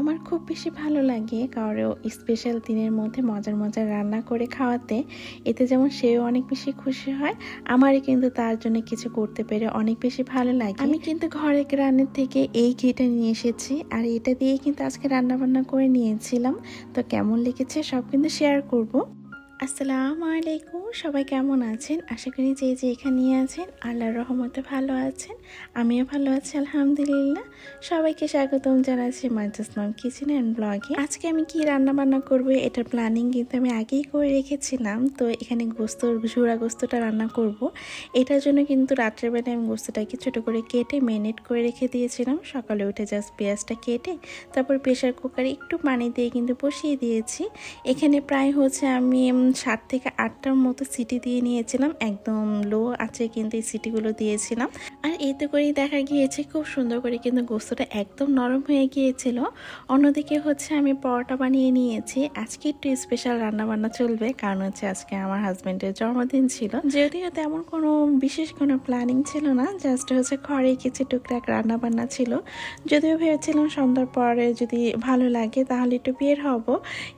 আমার খুব বেশি ভালো লাগে কারও স্পেশাল দিনের মধ্যে মজার মজার রান্না করে খাওয়াতে। এতে যেমন সেও অনেক বেশি খুশি হয়, আমারই কিন্তু তার জন্য কিছু করতে পেরে অনেক বেশি ভালো লাগে। আমি কিন্তু ঘরে রান্নার থেকে এই ঘিটা নিয়ে এসেছি, আর এটা দিয়ে কিন্তু আজকে রান্না বান্না করে নিয়েছিলাম। তো কেমন লেগেছে সব কিন্তু শেয়ার করব। আসসালামু আলাইকুম। সবাই কেমন আছেন? আশা করি যে যে এখানে আছেন, আল্লাহর রহমতে ভালো আছেন। আমিও ভালো আছি, আলহামদুলিল্লাহ। সবাইকে স্বাগতম জানাচ্ছি মাইজাসমাম কিচেন অ্যান্ড ব্লগে আজকে আমি কি রান্না বান্না করব এটার প্ল্যানিং কিন্তু আমি আগেই করে রেখেছিলাম। তো এখানে গোস্ত, ঝুড়া গোস্তটা রান্না করব। এটার জন্য কিন্তু রাত্রেবেলায় আমি গোস্তটাকে ছোটো করে কেটে মেরিনেট করে রেখে দিয়েছিলাম। সকালে উঠে জাস্ট পেঁয়াজটা কেটে, তারপর প্রেশার কুকারে একটু পানি দিয়ে কিন্তু বসিয়ে দিয়েছি। এখানে প্রায় হচ্ছে আমি সাত থেকে আটটার মতো সিটি দিয়ে নিয়েছিলাম। একদম লো আছে কিন্তু এই সিটিগুলো দিয়েছিলাম। আর এতে করেই দেখা গিয়েছে খুব সুন্দর করে কিন্তু গোস্তটা একদম নরম হয়ে গিয়েছিল। অন্যদিকে হচ্ছে আমি পরোটা বানিয়ে নিয়েছি। আজকে একটু স্পেশাল রান্না বান্না চলবে, কারণ হচ্ছে আজকে আমার হাজব্যান্ডের জন্মদিন ছিল। যদিও তেমন কোনো বিশেষ কোনো প্ল্যানিং ছিল না জাস্ট হচ্ছে ঘরে কিছু টুকটাক রান্না বান্না ছিল। যদিও ভেবেছিলাম সন্ধ্যার পরে যদি ভালো লাগে তাহলে একটু বের হব,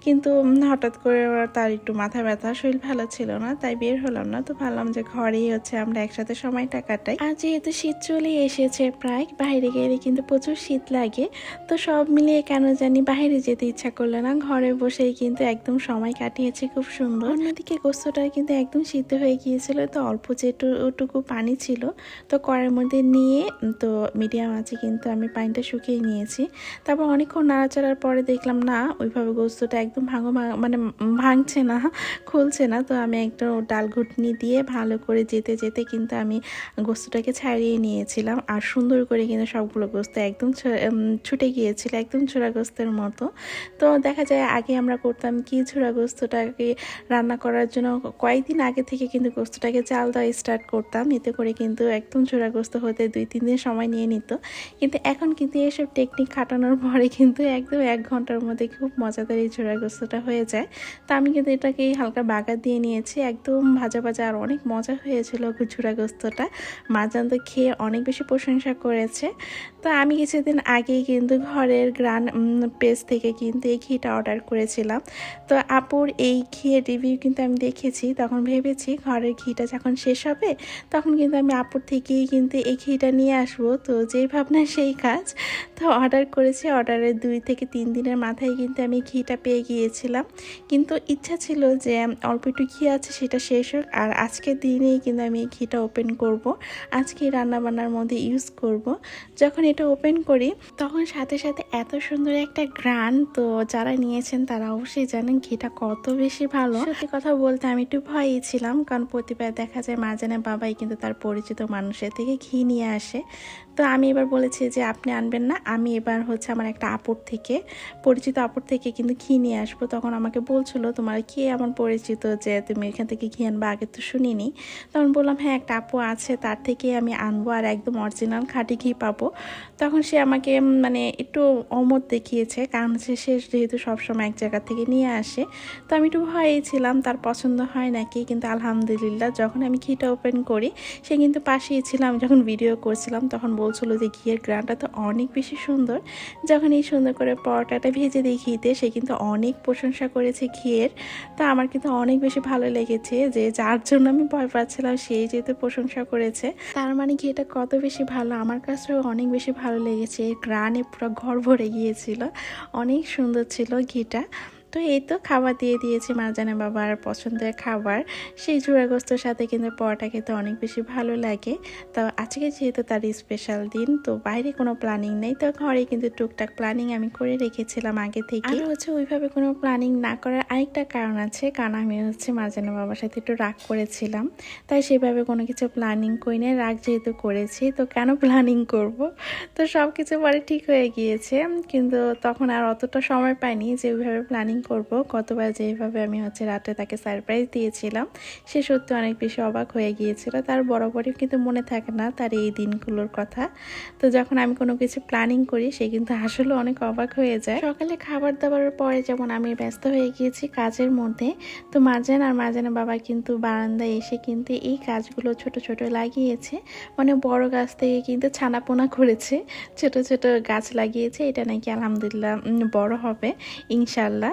কিন্তু হঠাৎ করে তার একটু মাথা ব্যথা, শরীর ভালো ছিল না, তাই বের হলাম না। তো ভাবলাম যে ঘরেই হচ্ছে আমরা একসাথে সময়টা কাটাই। আর যেহেতু শীত চলে এসেছে প্রায়, বাইরে গেলে কিন্তু প্রচুর শীত লাগে। তো সব মিলিয়ে কেন জানি বাইরে যেতে ইচ্ছা করল না। ঘরে বসেই কিন্তু একদম সময় কাটিয়েছি, খুব সুন্দর। অন্যদিকে গোস্তটা কিন্তু একদম সিদ্ধ হয়ে গিয়েছিল। তো অল্প যেটুকু পানি ছিল, তো কড়াইয়ের মধ্যে নিয়ে, তো মিডিয়াম আছে কিন্তু আমি পানিটা শুকিয়ে নিয়েছি। তারপর অনেকক্ষণ নাড়াচাড়ার পরে দেখলাম, না, ওইভাবে গোস্তটা একদম ভাঙো- মানে ভাঙছে না। খুলছে না, তো আমি একটা ডাল ঘুটনি দিয়ে ভালো করে যেতে যেতে কিন্তু আমি গোস্তটাকে ছাড়িয়ে নিয়েছিলাম। আর সুন্দর করে কিন্তু সবগুলো গোস্ত একদম ছুটে গিয়েছিল, একদম ছোড়া গোস্তের মতো। তো দেখা যায় আগে আমরা করতাম কি ছোড়া গোস্তটাকে রান্না করার জন্য কয়েকদিন আগে থেকে কিন্তু গোস্তটাকে চাল দেওয়া স্টার্ট করতাম। এতে করে কিন্তু একদম ছোড়া গোস্ত হতে দুই, তিন দিন সময় নিয়ে নিত। কিন্তু এখন কিন্তু এসব টেকনিক খাটানোর পরে কিন্তু একদম এক ঘণ্টার মধ্যে খুব মজাদার এই ছোড়া গোস্তটা হয়ে যায়। তো আমি কিন্তু এটাকে হালকা বাগা দিয়ে নিয়েছি। একদম ভাজা ভাজা আর অনেক মজা হয়েছিল ঝুড়া গোস্তটা। মাজান তো খেয়ে অনেক বেশি প্রশংসা করেছে। তো আমি কিছুদিন আগেই কিন্তু ঘরের গ্রান পেজ থেকে কিন্তু এই ঘিটা অর্ডার করেছিলাম। তো আপুর এই ঘিয়ের রিভিউ কিন্তু আমি দেখেছি। তখন ভেবেছি ঘরের ঘিটা যখন শেষ হবে, তখন কিন্তু আমি আপুর থেকেই কিন্তু এই ঘিটা নিয়ে আসব। তো যেই ভাবনা, সেই কাজ। তো অর্ডার করেছি। অর্ডারের দুই থেকে তিন দিনের মাথায় কিন্তু আমি ঘিটা পেয়ে গিয়েছিলাম। কিন্তু ইচ্ছা ছিল যে অল্প একটু ঘি আছে সেটা শেষ হোক। আর আজকের দিনেই কিন্তু আমি এই ঘিটা ওপেন করব। আজকে রান্না বান্নার মধ্যে ইউজ করব। যখন এটা ওপেন করি, তখন সাথে সাথে এত সুন্দর একটা গ্রান তো যারা নিয়েছেন তারা অবশ্যই জানেন ঘিটা কত বেশি ভালো। সত্যি কথা বলতে আমি একটু ভয়ই ছিলাম, কারণ প্রতিবার দেখা যায় মাজানের বাবাই কিন্তু তার পরিচিত মানুষের থেকে ঘি নিয়ে আসে। তো আমি এবার বলেছি যে আপনি আনবেন না। আমি এবার হচ্ছে আমার একটা আপুর থেকে, পরিচিত আপুর থেকে কিন্তু ঘি নিয়ে আসব। তখন আমাকে বলছিল, তোমার কে এমন পরিচিত যে তুমি এখান থেকে ঘি আনবা? আগে তো শুনিনি। তখন বললাম হ্যাঁ একটা আপু আছে, তার থেকে আমি আনব আর একদম অরিজিনাল খাঁটি ঘি পাবো। তখন সে আমাকে মানে একটু অমত দেখিয়েছে, কারণ হচ্ছে সে যেহেতু সবসময় এক জায়গা থেকে নিয়ে আসে। তো আমি একটু ভয়েই ছিলাম, তার পছন্দ হয় নাকি? কিন্তু আলহামদুলিল্লাহ, যখন আমি ঘিটা ওপেন করি, সে কিন্তু পাশেই ছিলাম যখন ভিডিও করছিলাম, তখন বলছিল যে ঘিয়ের গ্রানটা তো অনেক বেশি সুন্দর। যখন এই সুন্দর করে পরোটাটা ভেজে দিই ঘিতে, সে কিন্তু অনেক প্রশংসা করেছে ঘিয়ের। তা আমার কিন্তু অনেক বেশি ভালো লেগেছে যে যার জন্য আমি ভয় পাচ্ছিলাম সেই যেহেতু প্রশংসা করেছে। তার মানে ঘিটা কত বেশি ভালো, আমার কাছেও অনেক বেশি ভালো লেগেছে। গ্রানে পুরো ঘর ভরে গিয়েছিল। অনেক সুন্দর ছিল ঘিটা। তো এই তো খাবার দিয়ে দিয়েছি মারজানা বাবার পছন্দের খাবার। সেই ঝুড়াগ্রস্তর সাথে কিন্তু পরোটা খেতে অনেক বেশি ভালো লাগে। তো আজকে যেহেতু তার স্পেশাল দিন, তো বাইরে কোনো প্ল্যানিং নেই। তো ঘরে কিন্তু টুকটাক প্ল্যানিং আমি করে রেখেছিলাম আগে থেকে। আর হচ্ছে ওইভাবে কোনো প্ল্যানিং না করার আরেকটা কারণ আছে। কারণ আমি হচ্ছে মারজানা বাবার সাথে একটু রাগ করেছিলাম। তাই সেভাবে কোনো কিছু প্ল্যানিং করি না রাগ যেহেতু করেছি, তো কেন প্ল্যানিং করব? তো সব কিছু পরে ঠিক হয়ে গিয়েছে। কিন্তু তখন আর অতটা সময় পাইনি যে ওইভাবে প্ল্যানিং করব। কতবার যেভাবে আমি হচ্ছে রাতে তাকে সারপ্রাইজ দিয়েছিলাম, সে সত্যি অনেক বেশি অবাক হয়ে গিয়েছিল। তার বরাবরই কিন্তু মনে থাকে না তার এই দিনগুলোর কথা। তো যখন আমি কোনো কিছু প্ল্যানিং করি, সে কিন্তু আসলে অনেক অবাক হয়ে যায়। সকালে খাবার দাবারের পরে যেমন আমি ব্যস্ত হয়ে গিয়েছি কাজের মধ্যে, তো মার্জান আর মার্জানের বাবা কিন্তু বারান্দায় এসে কিন্তু এই কাজগুলো ছোট ছোট লাগিয়েছে। মানে বড় গাছ থেকে কিন্তু ছানাপোনা করেছে, ছোট ছোট গাছ লাগিয়েছে। এটা নাকি আলহামদুলিল্লাহ বড় হবে, ইনশাল্লাহ।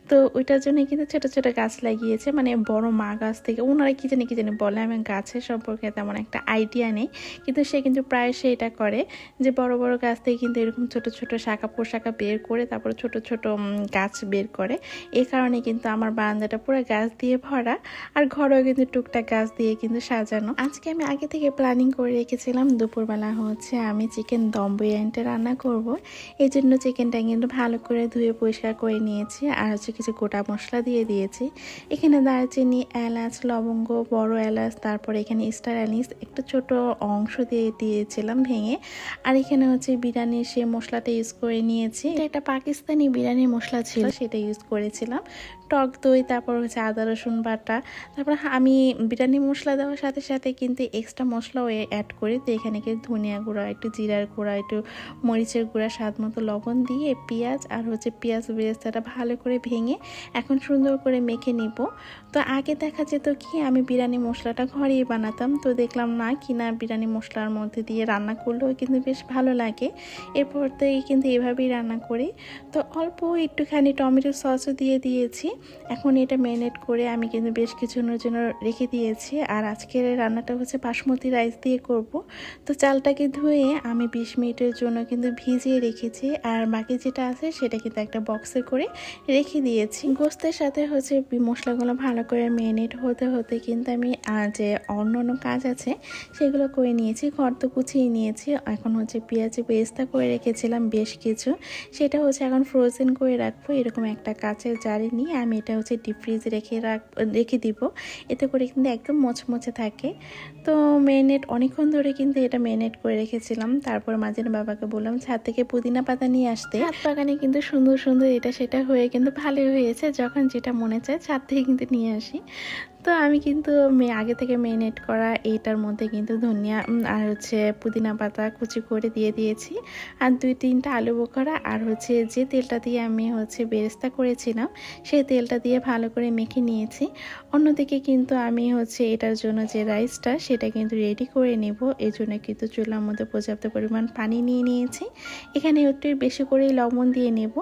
তো ওইটার জন্য কিন্তু ছোট ছোট গাছ লাগিয়েছে। মানে বড় মা গাছ থেকে ওনারা কি জানি কি জানি বলে, আমি গাছের সম্পর্কে তেমন একটা আইডিয়া নেই। কিন্তু সে কিন্তু প্রায় সে এটা করে যে বড় বড় গাছ থেকে কিন্তু এরকম ছোট ছোট শাখা, পোশাখা বের করে তারপরে ছোট ছোট গাছ বের করে। এই কারণে কিন্তু আমার বারান্দাটা পুরো গাছ দিয়ে ভরা আর ঘরেও কিন্তু টুকটাক গাছ দিয়ে কিন্তু সাজানো। আজকে আমি আগে থেকে প্ল্যানিং করে রেখেছিলাম, দুপুরবেলা হচ্ছে আমি চিকেন দম বিরিয়ানিটা রান্না করব। এই জন্য চিকেনটা কিন্তু ভালো করে ধুয়ে পরিষ্কার করে নিয়েছি। আর হচ্ছে কিছু গোটা মশলা দিয়ে দিয়েছি। এখানে দারচিনি, এলাচ, লবঙ্গ, বড় এলাচ, তারপরে এখানে স্টার অ্যানিস, একটা ছোট অংশ দিয়ে দিয়েছিলাম ভেঙে। আর এখানে হচ্ছে বিরিয়ানির সে মশলাটা ইউজ করে নিয়েছি। এটা একটা পাকিস্তানি বিরিয়ানির মশলা ছিল, সেটা ইউজ করেছিলাম। টক দই, তারপর হচ্ছে আদা, রসুন বাটা। তারপর আমি বিরিয়ানি মশলা দেওয়ার সাথে সাথে কিন্তু এক্সট্রা মশলাও অ্যাড করি। তো এখানে কিন্তু ধনিয়া গুঁড়া, একটু জিরার গুঁড়া, একটু মরিচের গুঁড়া, স্বাদ মতো লবণ দিয়ে পেঁয়াজ আর হচ্ছে পেঁয়াজ বেরেস্তাটা ভালো করে ভেঙে এখন সুন্দর করে মেখে নিব। তো আগে দেখা যেত কি, আমি বিরিয়ানি মশলাটা ঘরেই বানাতাম। তো দেখলাম না, কিনা বিরিয়ানি মশলার মধ্যে দিয়ে রান্না করলেও কিন্তু বেশ ভালো লাগে। এরপর থেকে কিন্তু এভাবেই রান্না করি। তো অল্প একটুখানি টমেটো সসও দিয়ে দিয়েছি। এখন এটা ম্যারিনেট করে আমি কিন্তু বেশ কিছুক্ষণের জন্য রেখে দিয়েছি। আর আজকের রান্নাটা হচ্ছে বাসমতি রাইস দিয়ে করব। তো চালটাকে ধুয়ে আমি বিশ মিনিটের জন্য কিন্তু ভিজিয়ে রেখেছি। আর বাকি যেটা আছে সেটা কিন্তু একটা বক্সে করে রেখে দিয়েছি। গোস্তের সাথে হচ্ছে মশলাগুলো ভালো করে ম্যারিনেট হতে হতে কিন্তু আমি যে অন্য অন্য কাজ আছে সেগুলো করে নিয়েছি, ঘর তো গুছিয়ে নিয়েছি। এখন হচ্ছে পেঁয়াজে পেস্তা করে রেখেছিলাম বেশ কিছু। সেটা হচ্ছে এখন ফ্রোজেন করে রাখব। এরকম একটা কাঁচের জারে নিয়ে আমি এটা হচ্ছে ডিপ ফ্রিজে রেখে রাখ, রেখে দিব। এতে করে কিন্তু একদম মচমচে থাকে। তো ম্যারিনেট অনেকক্ষণ ধরে কিন্তু এটা ম্যারিনেট করে রেখেছিলাম। তারপর মাঝে বাবাকে বললাম, ছাদ থেকে পুদিনা পাতা নিয়ে আসতে। ছাদ বাগানে কিন্তু সুন্দর সুন্দর এটা সেটা হয়ে কিন্তু ভালোই হয়েছে। যখন যেটা মনে চায় ছাদ থেকে কিন্তু নিয়ে আসি। তো আমি কিন্তু আগে থেকে মেরিনেট করা এইটার মধ্যে কিন্তু ধনিয়া আর হচ্ছে পুদিনা পাতা কুচি করে দিয়ে দিয়েছি। আর দুই তিনটা আলু বোখরা, আর হচ্ছে যে তেলটা দিয়ে আমি হচ্ছে বেরেস্তা করেছিলাম, সেই তেলটা দিয়ে ভালো করে মেখে নিয়েছি। অন্যদিকে কিন্তু আমি হচ্ছে এটার জন্য যে রাইসটা, সেটা কিন্তু রেডি করে নেব। এই জন্য কিন্তু চুলার মধ্যে পর্যাপ্ত পরিমাণ পানি নিয়ে নিয়েছি। এখানে একটু বেশি করে লবণ দিয়ে নেব।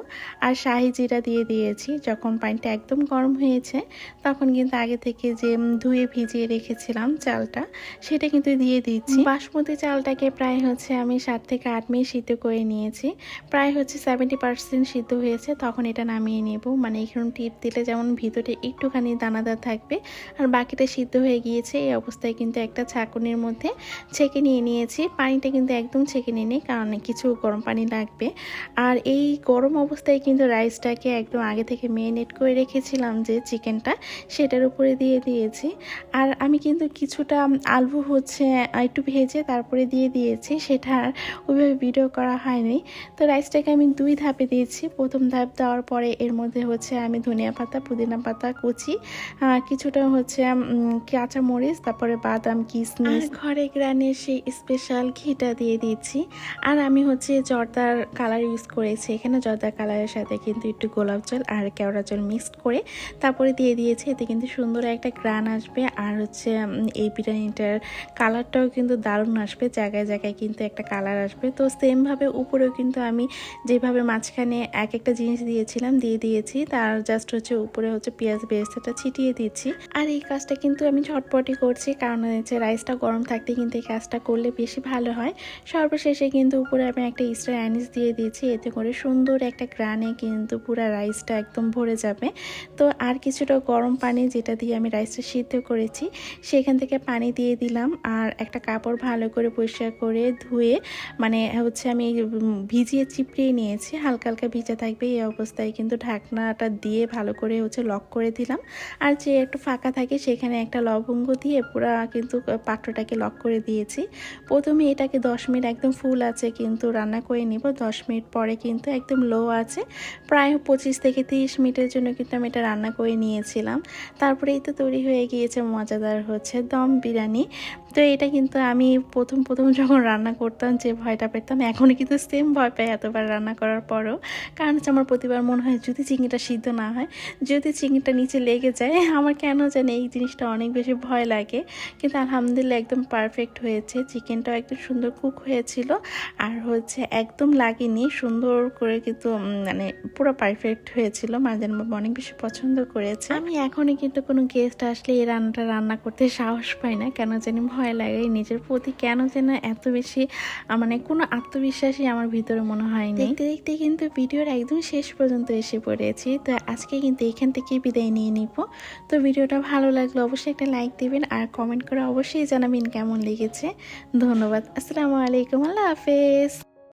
আর শাহি জিরা দিয়ে দিয়েছি, যখন পানিটা একদম গরম হয়েছে, তখন কিন্তু আগে থেকে যে ধুয়ে ভিজিয়ে রেখেছিলাম চালটা, সেটা কিন্তু দিয়ে দিচ্ছি। বাসমতি চালটাকে প্রায় হচ্ছে আমি সাত থেকে আট মিনিট সিদ্ধ করে নিয়েছি। প্রায় হচ্ছে সেভেন্টি পার্সেন্ট সিদ্ধ হয়েছে, তখন এটা নামিয়ে নেব। মানে এখানে টিপ দিলে যেমন ভিতরে একটুখানি দানাদার থাকবে, আর বাকিটা সিদ্ধ হয়ে গিয়েছে, এই অবস্থায় কিন্তু একটা ছাঁকুনির মধ্যে ছেঁকে নিয়ে নিয়েছি। পানিটা কিন্তু একদম ছেঁকে নিয়ে নিই, কারণ কিছু গরম পানি লাগবে। আর এই গরম অবস্থায় কিন্তু রাইসটাকে একদম আগে থেকে মেরিনেট করে রেখেছিলাম যে চিকেনটা সেটার উপরে দিয়ে দিয়েছি। আর আমি কিন্তু কিছুটা আলু হচ্ছে একটু ভেজে তারপরে দিয়ে দিয়েছি, সেটা ওইভাবে ভিডিও করা হয়নি। তো রাইসটাকে আমি দুই ধাপে দিয়েছি। প্রথম ধাপ দেওয়ার পরে এর মধ্যে হচ্ছে আমি ধনিয়া পাতা, পুদিনা পাতা, কুচি কিছুটা হচ্ছে কাঁচা মরিচ তারপরে বাদাম, কিসমিস। ঘরে গ্রানের সেই স্পেশাল ঘিটা দিয়ে দিচ্ছি আর আমি হচ্ছে জর্দার কালার ইউজ করেছি। এখানে জর্দার কালারের সাথে কিন্তু একটু গোলাপ জল আর কেওড়া জল মিক্সড করে তারপরে দিয়ে দিয়েছি। এতে কিন্তু সুন্দর একটা গ্রান আসবে আর হচ্ছে এই বিরিয়ানিটার কালারটাও কিন্তু দারুণ আসবে, জায়গায় জায়গায় কিন্তু একটা কালার আসবে। তো সেমভাবে উপরেও কিন্তু আমি যেভাবে মাঝখানে এক একটা জিনিস দিয়েছিলাম, দিয়ে দিয়েছি, তার জাস্ট হচ্ছে উপরে হচ্ছে পেঁয়াজ বেরেস্তাটা ছিটিয়ে দিচ্ছি। আর এই কাজটা কিন্তু আমি ঝটপটি করছি, কারণ হচ্ছে রাইসটা গরম থাকতে কিন্তু এই কাজটা করলে বেশি ভালো হয়। সর্বশেষে কিন্তু উপরে আমি একটা স্টার অ্যানিস দিয়ে দিয়েছি, এতে করে সুন্দর একটা গ্রানে কিন্তু পুরো রাইসটা একদম ভরে যাবে। তো আর কিছুটা গরম পানি যেটা দিয়ে আমি রাইসটা সিদ্ধ করেছি। সেখান থেকে পানি দিয়ে দিলাম আর একটা কাপড় ভালো করে পরিষ্কার করে ধুয়ে মানে হচ্ছে আমি ভিজিয়ে চিপড়িয়ে নিয়েছি। হালকা হালকা ভিজা থাকবে এই অবস্থায় কিন্তু ঢাকনাটা দিয়ে ভালো করে হচ্ছে লক করে দিলাম। আর যে একটু ফাঁকা থাকে সেখানে একটা লবঙ্গ দিয়ে পুরা কিন্তু পাত্রটাকে লক করে দিয়েছি। প্রথমে এটাকে দশ মিনিট একদম ফুল আছে কিন্তু রান্না করে নিব। দশ মিনিট পরে কিন্তু একদম লো আছে। প্রায় পঁচিশ থেকে তিরিশ মিনিটের জন্য কিন্তু আমি এটা রান্না করে নিয়েছিলাম। তারপরে এই তো তৈরি হয়ে গিয়েছে মজাদার হচ্ছে দম বিরিয়ানি। তো এটা কিন্তু আমি প্রথম প্রথম যখন রান্না করতাম যে ভয়টা পেতাম, এখনও কিন্তু সেম ভয় পাই এতবার রান্না করার পরও। কারণ হচ্ছে আমার প্রতিবার মনে হয় যদি চিংড়িটা সিদ্ধ না হয়, যদি চিংড়িটা নিচে লেগে যায়, আমার কেন জানি এই জিনিসটা অনেক বেশি ভয় লাগে। কিন্তু আলহামদুলিল্লাহ একদম পারফেক্ট হয়েছে। চিকেনটাও একদম সুন্দর কুক হয়েছিল। আর হচ্ছে একদম লাগেনি, সুন্দর করে কিন্তু মানে পুরো পারফেক্ট হয়েছিল। মার্জান বাবা অনেক বেশি পছন্দ করেছে। আমি এখনই কিন্তু কোনো গেস্ট আসলে এই রান্নাটা রান্না করতে সাহস পাই না। কেন জানি ভয় লাগে নিজের প্রতি কেন যেন এত বেশি মানে কোনো আত্মবিশ্বাসই আমার ভিতরে মনে হয়নি। দেখতে দেখতে কিন্তু ভিডিওর একদম শেষ পর্যন্ত এসে পড়েছি। তো আজকে কিন্তু এখান থেকে বিদায় নিয়ে নিব। তো ভিডিওটা ভালো লাগলে অবশ্যই একটা লাইক দিবেন আর কমেন্ট করে অবশ্যই জানাবেন কেমন লেগেছে। ধন্যবাদ। আসসালামু আলাইকুম। আল্লাহ হাফেজ।